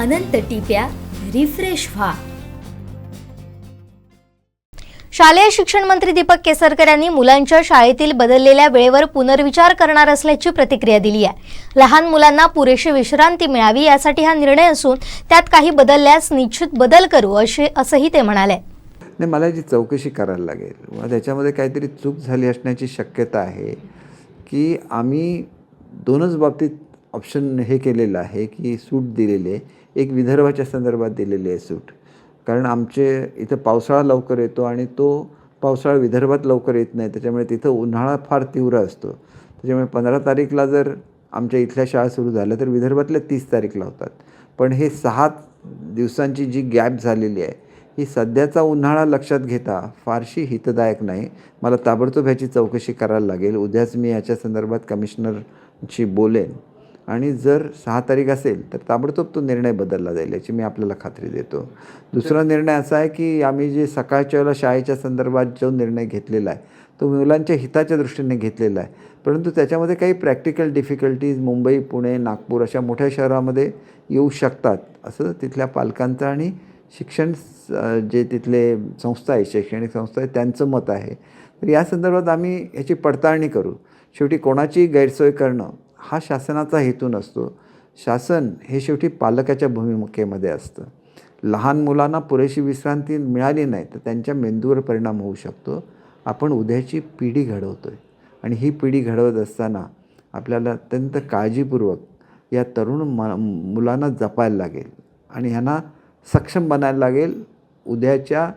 अनंत टिप्या refresh व्हा. शालेय शिक्षण मंत्री दीपक केसरकर यांनी मुलांच्या शाळेतील बदललेल्या वेळेवर पुनर्विचार करणार असल्याची प्रतिक्रिया दिली आहे. लहान मुलांना पुरेशी विश्रांती मिळावी यासाठी हा निर्णय असून त्यात काही बदलल्यास निश्चित बदल करू असे असंही ते म्हणाले. नाही मला याची चौकशी करायला लागेल त्याच्यामध्ये काहीतरी चूक झाली असण्याची शक्यता आहे की आम्ही दोनच बाबतीत ऑप्शन हे केलेलं आहे की सूट दिलेली आहे एक विदर्भाच्या संदर्भात दिलेली आहे सूट. कारण आमचे इथं पावसाळा लवकर येतो आणि तो पावसाळा विदर्भात लवकर येत नाही त्याच्यामुळे तिथं उन्हाळा फार तीव्र असतो. त्याच्यामुळे पंधरा तारीखला जर आमच्या इथल्या शाळा सुरू झाल्या तर विदर्भातल्या तीस तारीखला होतात. पण हे सहा दिवसांची जी गॅप झालेली आहे ही सध्याचा उन्हाळा लक्षात घेता फारशी हितदायक नाही. मला ताबडतोब ह्याची चौकशी करायला लागेल. उद्याच मी याच्या संदर्भात कमिशनरशी बोलेन. आणि जर सहा तारीख असेल तर ताबडतोब तो निर्णय बदलला जाईल याची मी आपल्याला खात्री देतो. दुसरा निर्णय असा आहे की आम्ही जे सकाळच्या वेळेला शाळेच्या संदर्भात जो निर्णय घेतलेला आहे तो मुलांच्या हिताच्या दृष्टीने घेतलेला आहे. परंतु त्याच्यामध्ये काही प्रॅक्टिकल डिफिकल्टीज मुंबई पुणे नागपूर अशा मोठ्या शहरामध्ये येऊ शकतात असं तिथल्या पालकांचं आणि शिक्षण जे तिथले संस्था आहे शैक्षणिक संस्था आहे त्यांचं मत आहे. तर या संदर्भात आम्ही याची पडताळणी करू. शेवटी कोणाची गैरसोय करणं हा शासनाचा हेतू नसतो. शासन हे शेवटी पालकाच्या भूमिकेमध्ये असतं. लहान मुलांना पुरेशी विश्रांती मिळाली नाही तर त्यांच्या मेंदूवर परिणाम होऊ शकतो. आपण उद्याची पिढी घडवतो आहे आणि ही पिढी घडवत असताना आपल्याला अत्यंत काळजीपूर्वक या तरुण म मुलांना जपायला लागेल. आणि ह्यांना सक्षम बनायला लागेल उद्याच्या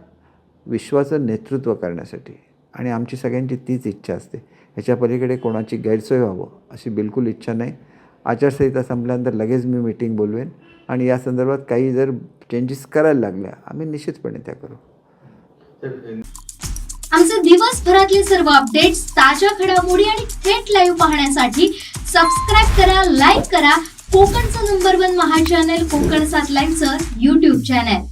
विश्वाचं नेतृत्व करण्यासाठी. आणि आमची सगळ्यांची तीच इच्छा असते. ह्याच्या पलीकडे कोणाची गैरसोय व्हावं अशी बिलकुल इच्छा नाही. आचारसंहिता संपल्यानंतर लगेच मी मीटिंग बोलवेन आणि या संदर्भात काही जर चेंजेस करायला लागल्या आम्ही निश्चितपणे त्या करू. आमचे दिवसभरातले सर्व अपडेट्स ताज्या घडामोडी आणि थेट लाईव्ह पाहण्यासाठी सबस्क्राईब करा लाईक करा. कोकणचं number one Maha channel Kokan सात लाईव्हचं युट्यूब चॅनल